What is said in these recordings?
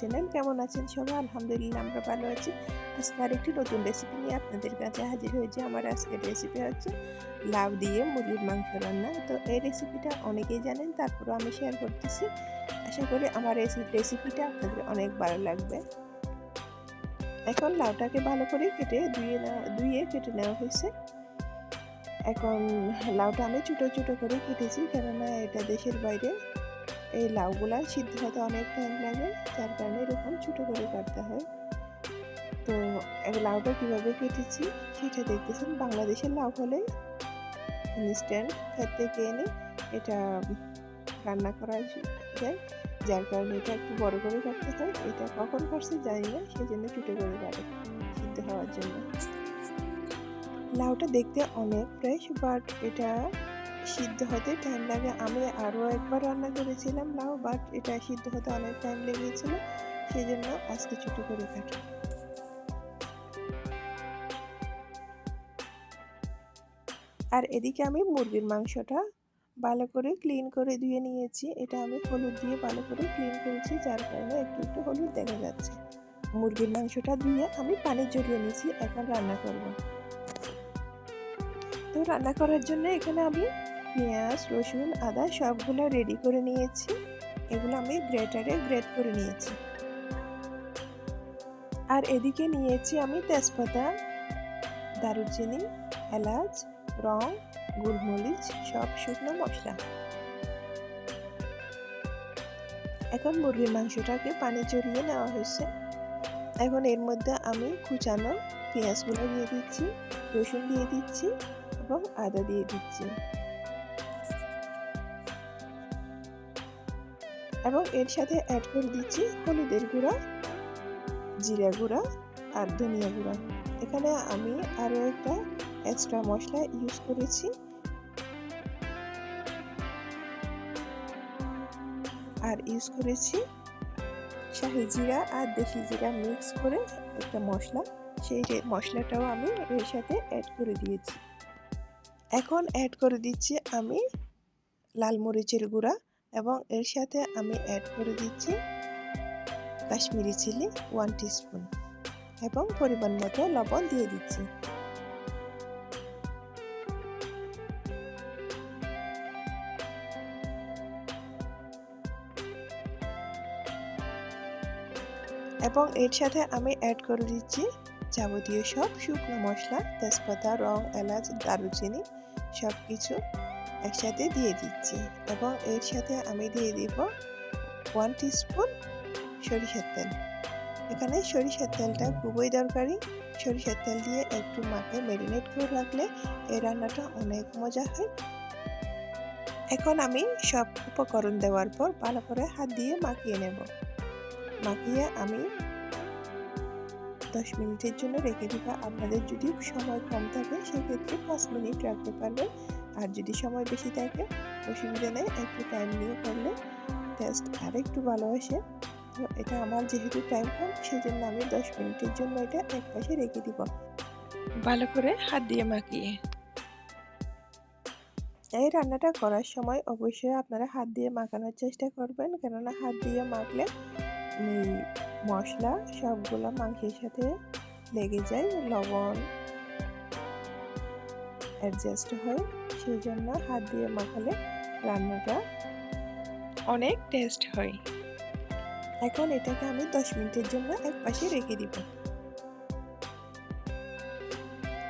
Channel কেমন আছেন সবাই? আলহামদুলিল্লাহ আমরা ভালো আছি। আজকে আরেকটি নতুন রেসিপি নিয়ে আপনাদের কাছে হাজির হয়েছে। আমার আজকের রেসিপি হচ্ছে লাউ দিয়ে মুরগির মাংস রান্না। তো এই রেসিপিটা অনেকেই জানেন, তারপরও আমি শেয়ার করতেছি। আশা করি আমার এই রেসিপিটা আপনাদের অনেক ভালো লাগবে। এখন লাউটাকে ভালো করে কেটে ধুয়ে নেওয়া, ধুয়ে কেটে নেওয়া হয়েছে। এখন লাউটা আমি ছোটো ছোটো করে কেটেছি। কেননা এটা দেশের বাইরে এই লাউগুলা সিদ্ধ হতে অনেক টাইম লাগে, যার কারণে এরকম ছোটো করে কাটতে হয়। তো লাউটা কীভাবে কেটেছি সেটা দেখতেছেন। বাংলাদেশের লাউ হলে ইনস্ট্যান্ট ক্ষেত থেকে এনে এটা রান্না করা যায়, যার কারণে এটা একটু বড় করে কাটতে হয়। এটা কখন কাটছে জানি না সেই জন্য ছোটো করে কাটে সিদ্ধ হওয়ার জন্য। লাউটা দেখতে অনেক ফ্রেশ বাট এটা সিদ্ধ হতে টাইম লাগে। আমি আরও একবার রান্না করেছিলাম লাউ বাট এটা সিদ্ধ হতে অনেক টাইম লেগেছিল সেই জন্য আজকে ছোটো করে কাটি আর এদিকে আমি মুরগির মাংসটা ভালো করে ক্লিন করে ধুয়ে নিয়েছি। এটা আমি হলুদ দিয়ে ভালো করে ক্লিন করেছি, যার কারণে একটু একটু হলুদ দেখা যাচ্ছে। মুরগির মাংসটা ধুয়ে আমি পানি জড়িয়ে নিয়েছি, এখন রান্না করব। তো রান্না করার জন্য এখানে আমি পেঁয়াজ, রসুন, আদা সবগুলো রেডি করে নিয়েছি। এগুলো আমি গ্রেটারে গ্রেট করে নিয়েছি। আর এদিকে নিয়েছি আমি তেজপাতা, দারুচিনি, এলাচ, রং, গোলমরিচ, সব শুকনো মশলা। এখন মুরগির মাংসটাকে পানি চড়িয়ে নেওয়া হয়েছে। এখন এর মধ্যে আমি কুচানো পেঁয়াজগুলো দিয়ে দিচ্ছি, রসুন দিয়ে দিচ্ছি এবং আদা দিয়ে দিচ্ছি। এবং এর সাথে অ্যাড করে দিচ্ছি হলুদের গুঁড়া, জিরা গুঁড়া আর ধনিয়া গুঁড়া। এখানে আমি আরও একটা এক্সট্রা মশলা ইউজ করেছি। আর ইউজ করেছি শাহি জিরা আর দেশি জিরা মিক্স করে একটা মশলা। সেই মশলাটাও আমি এর সাথে অ্যাড করে দিয়েছি। এখন অ্যাড করে দিচ্ছি আমি লাল মরিচের গুঁড়া। এবং এর সাথে আমি অ্যাড করে দিচ্ছি কাশ্মীরি চিলি ওয়ান টিস্পুন এবং পরিমাণ মতো লবণ দিয়ে দিচ্ছি। এবং এর সাথে আমি অ্যাড করে দিচ্ছি যাবতীয় সব শুকনো মশলা, তেজপাতা, রং, এলাচ, দারুচিনি সব কিছু একসাথে দিয়ে দিচ্ছি এবং এর সাথে আমি দিয়ে দিব ওয়ান টিস্পুন সরিষার তেল। এখানে সরিষার তেলটা খুবই দরকারি। সরিষার তেল দিয়ে একটু মাকে ম্যারিনেট করে রাখলে এই রান্নাটা অনেক মজা হয়। এখন আমি সব উপকরণ দেওয়ার পর ভালো করে হাত দিয়ে মাখিয়ে নেব। মাখিয়ে আমি দশ মিনিটের জন্য রেখে দিব। আপনাদের যদি সময় কম থাকে, সেক্ষেত্রে পাঁচ মিনিট রাখতে পারবেন। আর যদি সময় বেশি থাকে অসুবিধা নেই একটু টাইম নিয়ে করলে টেস্ট আর একটু ভালো আসে। তো এটা আমার যেহেতু টাইম কম সেই জন্য আমি দশ মিনিটের জন্য এটা এক পাশে রেখে দিব। ভালো করে হাত দিয়ে মাখিয়ে। এই রান্নাটা করার সময় অবশ্যই আপনারা হাত দিয়ে মাখানোর চেষ্টা করবেন। কেননা হাত দিয়ে মাখলে মশলা সবগুলো মাংসের সাথে লেগে যায় লবণ অ্যাডজাস্ট হয় সেই জন্য হাত দিয়ে মাখালে রান্নাটা অনেক টেস্ট হয়। এখন এটাকে আমি দশ মিনিটের জন্য এক পাশে রেখে দিব।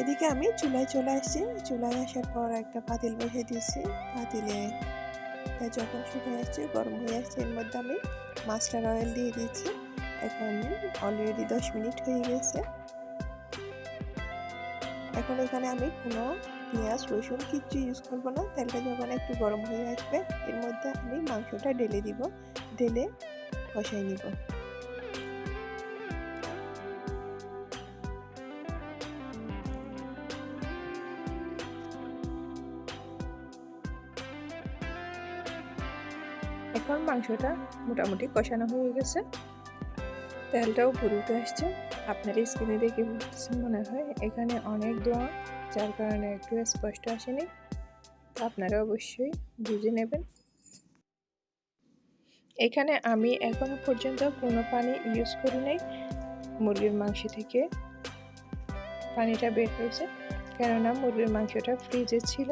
এদিকে আমি চুলায় চলে আসছি। চুলায় আসার পর একটা পাতিল বসে দিয়েছি। পাতিলে যখন শুকিয়ে আসছে, গরম হয়ে আসছে, এর মধ্যে আমি মাস্টার অয়েল দিয়ে দিয়েছি। এখন অলরেডি দশ মিনিট হয়ে গেছে। এখন এখানে আমি কোনো পেঁয়াজ, রসুন কিচ্ছু ইউজ করব না। তেলটা যখন একটু গরম হয়ে আসবে, এর মধ্যে আমি মাংসটা ঢেলে দিব। ঢেলে কষাই নিব। এখন মাংসটা মোটামুটি কষানো হয়ে গেছে। তেলটাও পুরোতে আসছে। আপনার স্কিনে দেখে বুঝতেছেন মনে হয়, এখানে অনেক দোয়া যার কারণে একটু স্পষ্ট আসেনি। আপনারা অবশ্যই বুঝে নেবেন। এখানে আমি এখনও পর্যন্ত কোনো পানি ইউজ করি নাই। মুরগির মাংস থেকে পানিটা বের হয়েছে। কেননা মুরগির মাংসটা ফ্রিজে ছিল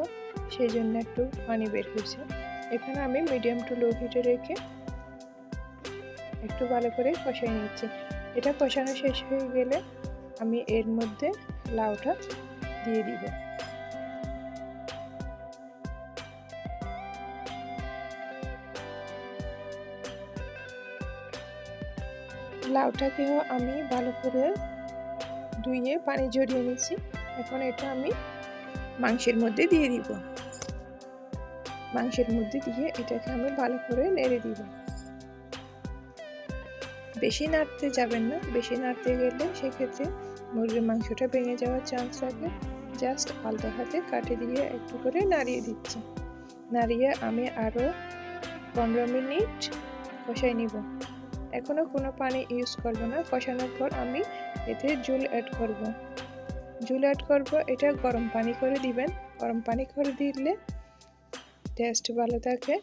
সেই জন্য একটু পানি বের হয়েছে। এখানে আমি মিডিয়াম টু লো হিটে রেখে একটু ভালো করে কষাই নিচ্ছি। এটা কষানো শেষ হয়ে গেলে আমি এর মধ্যে লাউটা দিয়ে দিব। লাউটাকেও আমি ভালো করে ধুয়ে পানি জড়িয়ে নিচ্ছি এখন এটা আমি মাংসের মধ্যে দিয়ে দিব। মাংসের মধ্যে দিয়ে এটাকে আমি ভালো করে নেড়ে দিব। বেশি নাড়তে যাবেন না। বেশি নাড়তে গেলে সেক্ষেত্রে মুরগির মাংসটা ভেঙে যাওয়ার চান্স থাকে জাস্ট আলতো হাতে কাটে দিয়ে একটু করে নাড়িয়ে দিচ্ছি। নাড়িয়ে আমি আরও পনেরো মিনিট কষাই নিব। এখনও কোনো পানি ইউজ করব না। কষানোর পর আমি এতে জুল অ্যাড করব। জুল অ্যাড করব, এটা গরম পানি করে দিবেন। গরম পানি করে দিলে টেস্ট ভালো থাকে।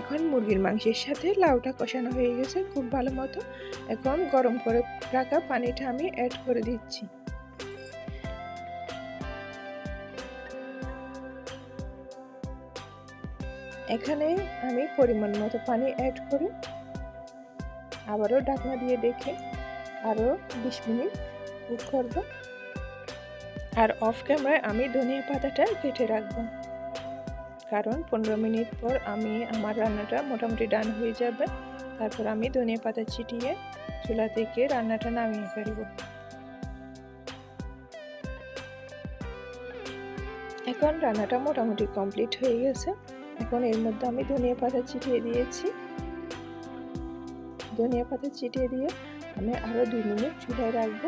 এখন মুরগির মাংসের সাথে লাউটা কষানো হয়ে গেছে খুব ভালো মতো। এখন গরম করে রাখা পানিটা আমি অ্যাড করে দিচ্ছি। এখানে আমি পরিমাণ মতো পানি অ্যাড করে আবারও ঢাকনা দিয়ে ডেকে আরও বিশ মিনিট কুক করব। আর অফ ক্যামেরায় আমি ধনিয়া পাতাটা কেটে রাখব। কারণ পনেরো মিনিট পর আমি আমার রান্নাটা মোটামুটি ডান হয়ে যাবে। তারপর আমি ধনিয়া পাতা ছিটিয়ে চুলা থেকে রান্নাটা নামিয়ে ফেলব। এখন রান্নাটা মোটামুটি কমপ্লিট হয়ে গেছে। এখন এর মধ্যে আমি ধনিয়া পাতা ছিটিয়ে দিয়েছি। ধনিয়া পাতা ছিটিয়ে দিয়ে আমি আরও দুই মিনিট চুলায় রাখব।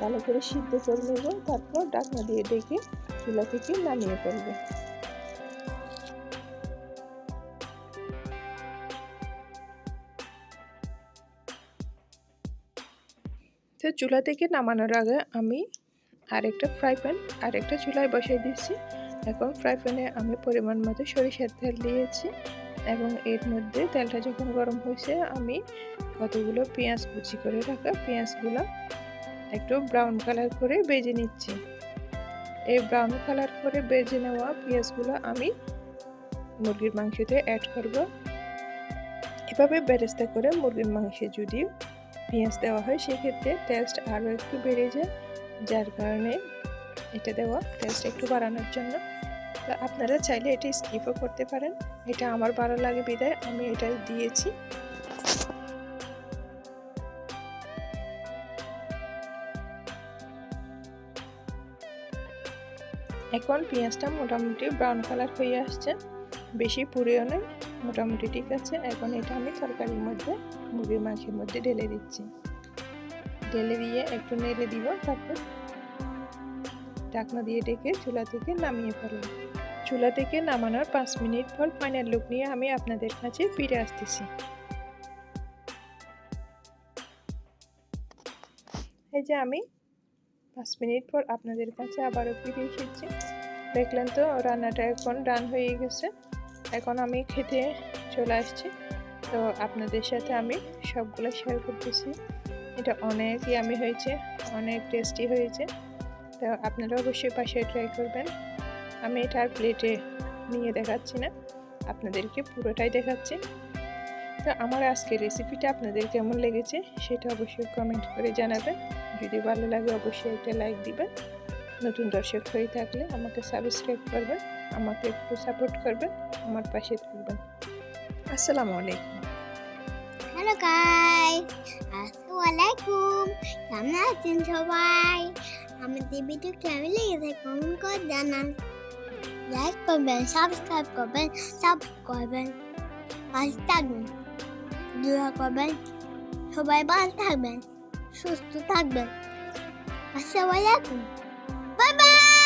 ভালো করে সিদ্ধ করে নেব। তারপর ডাকনা দিয়ে ডেকে চুলা থেকে নামিয়ে ফেলব। তো চুলা থেকে নামানোর আগে আমি আরেকটা ফ্রাই প্যান, আরেকটা চুলায় বসাই দিচ্ছি এখন ফ্রাই প্যানে আমি পরিমাণ মতো সরিষার তেল দিয়েছি এবং এর মধ্যে তেলটা যখন গরম হয়েছে, আমি কতগুলো পেঁয়াজ কুচি করে রাখা পেঁয়াজগুলো একটু ব্রাউন কালার করে বেজে নিচ্ছি। এই ব্রাউন কালার করে বেজে নেওয়া পেঁয়াজগুলো আমি মুরগির মাংসতে অ্যাড করব। এভাবে বেরেস্তা করে মুরগির মাংসে যদি পেঁয়াজ দেওয়া হয়, সেক্ষেত্রে টেস্ট আরও একটু বেড়ে যায়। যার কারণে এটা দেওয়া টেস্ট একটু বাড়ানোর জন্য। তো আপনারা চাইলে এটি স্কিপও করতে পারেন। এটা আমার ভালো লাগে বিদায়, আমি এটা দিয়েছি। এখন পেঁয়াজটা মোটামুটি ব্রাউন কালার হয়ে আসছে। বেশি পুড়েও নয়, মোটামুটি ঠিক আছে। এখন এটা আমি তরকারির মধ্যে, মুরগির মাংসের মধ্যে ঢেলে দিচ্ছি। ঢেলে দিয়ে একটু নেড়ে দিব, তারপর ঢাকনা দিয়ে ডেকে চুলা থেকে নামিয়ে ফেলব চুলা থেকে নামানোর পাঁচ মিনিট পর ফাইনাল লুক নিয়ে আমি আপনাদের কাছে ফিরে আসতেছি। এই যে আমি পাঁচ মিনিট পর আপনাদের কাছে আবারও ফিরে এসেছি। দেখলেন তো, রান্নাটা এখন রান হয়ে গেছে। এখন আমি খেতে চলে আসছি। তো আপনাদের সাথে আমি সবগুলো শেয়ার করতেছি। এটা অনেক ইয়ামি হয়েছে, অনেক টেস্টি হয়েছে। তো আপনারা অবশ্যই পাশে ট্রাই করবেন। আমি এটা আর প্লেটে নিয়ে দেখাচ্ছি না, আপনাদেরকে পুরোটাই দেখাচ্ছি। তো আমার আজকের রেসিপিটা আপনাদের কেমন লেগেছে, সেটা অবশ্যই কমেন্ট করে জানাবেন। যদি ভালো লাগে অবশ্যই একটা লাইক দিবেন। নতুন দর্শক হয়ে থাকলে আমাকে সাবস্ক্রাইব করবেন, আমাকে একটু সাপোর্ট করবেন, আমার পাশে থাকবেন। আসসালামু আলাইকুম। হ্যালো গাইস আসসালামু আলাইকুম কেমন আছেন সবাই? আমাদের ভিডিও কেমন লেগেছে কমেন্ট করে জানান। লাইক করবেন সাবস্ক্রাইব করবেন সাব করবেন, পাশে থাকবেন, দোয়া করবেন। সবাই ভালো থাকবেন, সুস্থ থাকবেন। আসসালামু আলাইকুম 拜拜。